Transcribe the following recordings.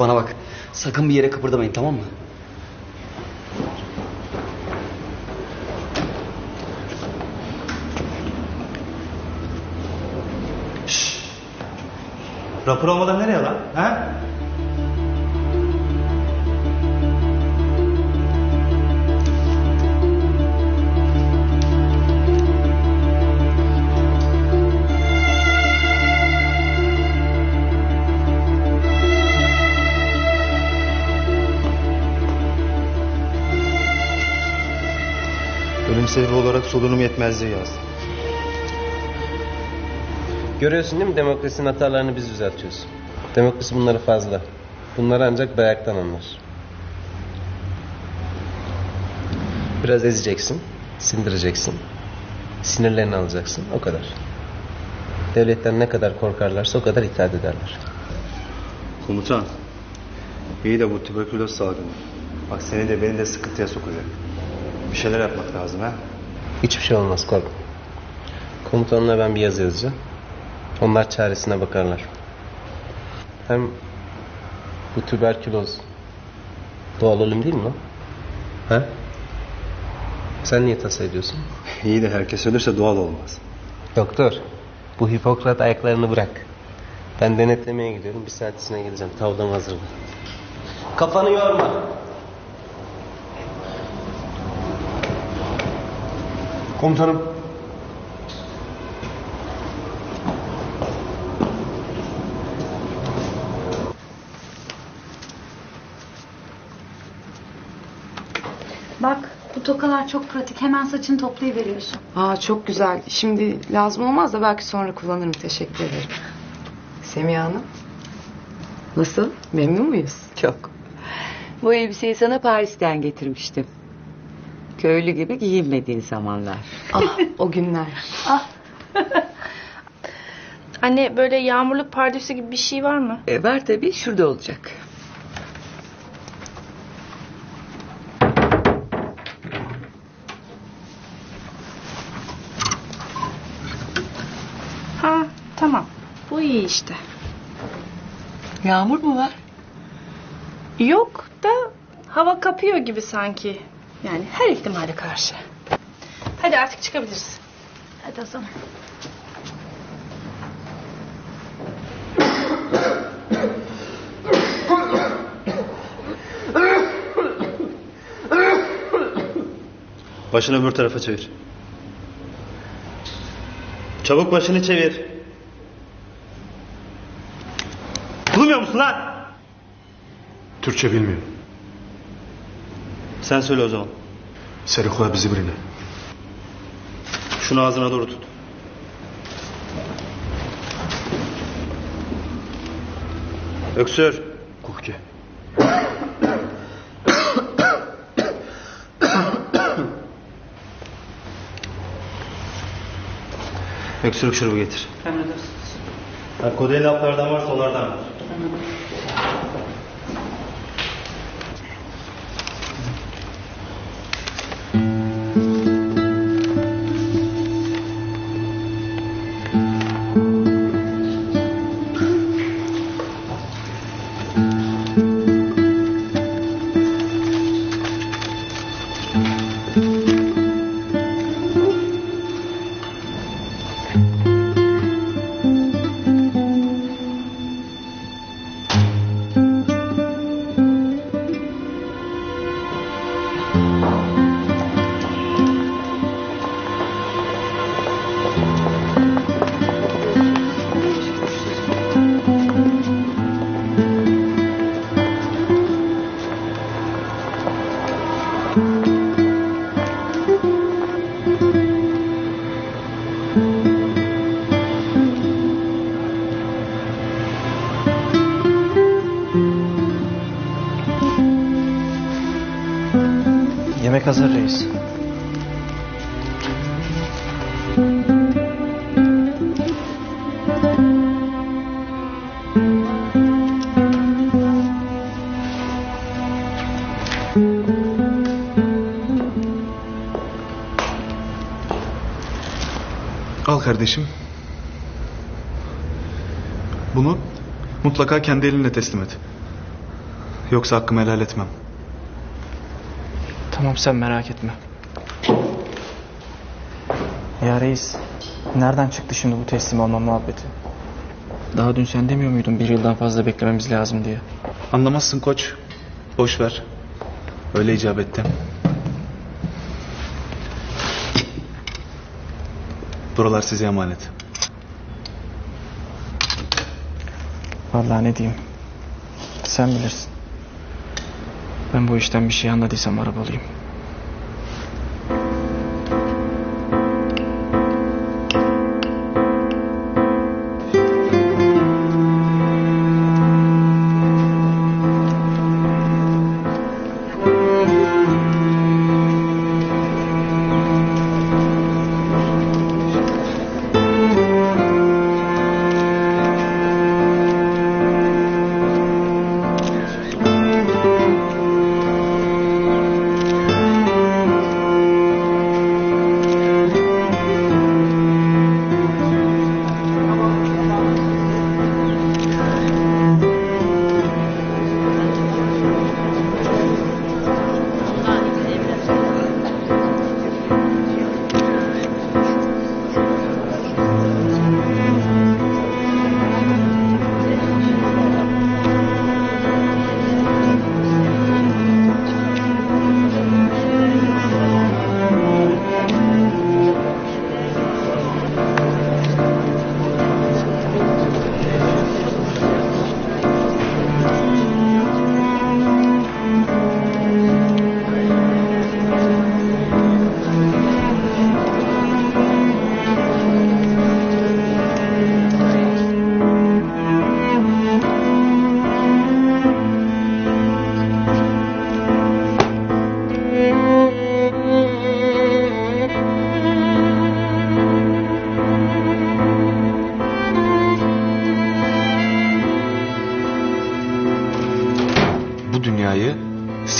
Bana bak. Sakın bir yere kıpırdamayın tamam mı? Rapor olmadan nereye lan? Ha? Ölüm sebebi olarak solunum yetmezliği yazdım. Görüyorsun değil mi demokrasinin hatalarını biz düzeltiyoruz. Demokrasi bunları fazla. Bunları ancak dayaktan anlar. Biraz ezeceksin, sindireceksin. Sinirlerini alacaksın, o kadar. Devletten ne kadar korkarlarsa o kadar itaat ederler. Komutan. İyi de bu tüberküloz salgını. Bak seni de beni de sıkıntıya sokacak. Bir şeyler yapmak lazım ha. Hiçbir şey olmaz korkma. Komutanına ben bir yazı yazacağım. Onlar çaresine bakarlar. Hem bu tüberküloz doğal ölüm değil mi lan? Ha? Sen niye tasa ediyorsun? İyi de herkes ölürse doğal olmaz. Doktor, bu Hipokrat ayaklarını bırak. Ben denetlemeye gidiyorum. Bir saat içine geleceğim. Tavlam hazırda. Kafanı yorma. Komutanım. Bak bu tokalar çok pratik. Hemen saçını toplayıveriyorsun. Aa çok güzel. Şimdi lazım olmaz da belki sonra kullanırım. Teşekkür ederim. Semiha Hanım. Nasıl? Memnun muyuz? Çok. Bu elbiseyi sana Paris'ten getirmiştim. Köylü gibi giyinmediğin zamanlar. Ah o günler. Anne böyle yağmurluk pardösü gibi bir şey var mı? E, var tabii şurada olacak. Ha tamam. Bu iyi işte. Yağmur mu var? Yok da hava kapıyor gibi sanki. Yani her ihtimale karşı. Hadi artık çıkabiliriz. Hadi o zaman. Başını öbür tarafa çevir. Çabuk başını çevir. Duymuyor musun lan? Türkçe bilmiyor. Sen söyle o zaman. Serikula bizi birine. Şunu ağzına doğru tut. Öksür. Kuhke. Öksürük şurubu getir. Ha, kodeli haplardan varsa onlardan ver. Yemek kardeşim. Bunu mutlaka kendi elinle teslim et. Yoksa hakkımı helal etmem. Tamam sen merak etme. Ya reis, nereden çıktı şimdi bu teslim olma muhabbeti? Daha dün sen demiyor muydun bir yıldan fazla beklememiz lazım diye? Anlamazsın koç. Boş ver. Öyle icap etti. Buralar size emanet. Vallahi ne diyeyim. Sen bilirsin. Ben bu işten bir şey anladıysam arabalıyım.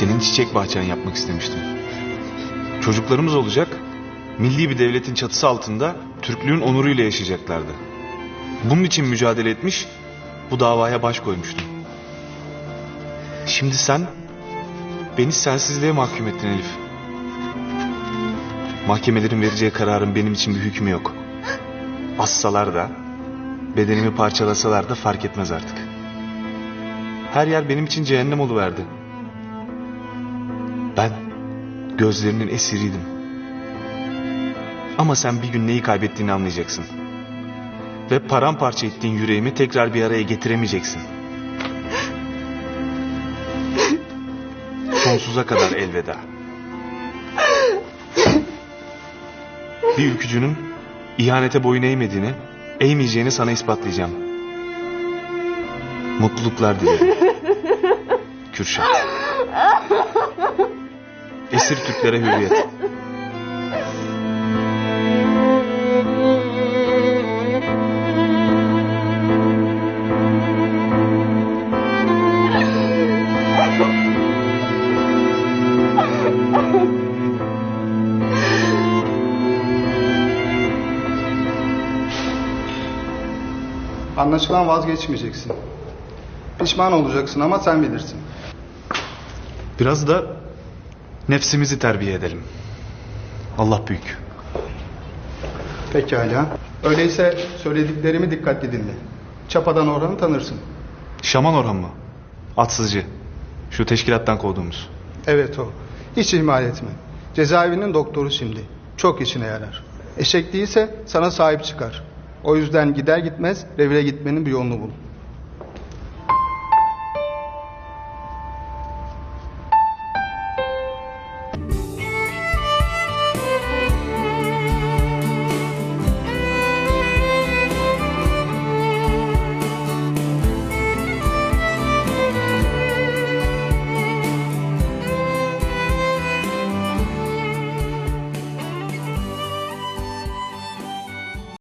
Senin çiçek bahçen yapmak istemiştim. Çocuklarımız olacak, milli bir devletin çatısı altında Türklüğün onuruyla yaşayacaklardı. Bunun için mücadele etmiş, bu davaya baş koymuştum. Şimdi sen beni sensizliğe mahkum ettin Elif. Mahkemelerin vereceği kararın benim için bir hükmü yok. Assalar da, bedenimi parçalasalar da fark etmez artık. Her yer benim için cehennem oluverdi. Ben gözlerinin esiriydim. Ama sen bir gün neyi kaybettiğini anlayacaksın. Ve paramparça ettiğin yüreğimi tekrar bir araya getiremeyeceksin. Sonsuza kadar elveda. Bir ülkücünün ihanete boyun eğmediğini, eğmeyeceğini sana ispatlayacağım. Mutluluklar dilerim. Kürşat. Esir Türklere hürriyet. Anlaşılan vazgeçmeyeceksin. Pişman olacaksın ama sen bilirsin. Biraz da nefsimizi terbiye edelim. Allah büyük. Pekala. Öyleyse söylediklerimi dikkatli dinle. Çapadan Orhan'ı tanırsın. Şaman Orhan mı? Atsızcı. Şu teşkilattan kovduğumuz. Evet o. Hiç ihmal etme. Cezaevinin doktoru şimdi. Çok işine yarar. Eşek değilse sana sahip çıkar. O yüzden gider gitmez revire gitmenin bir yolunu bul.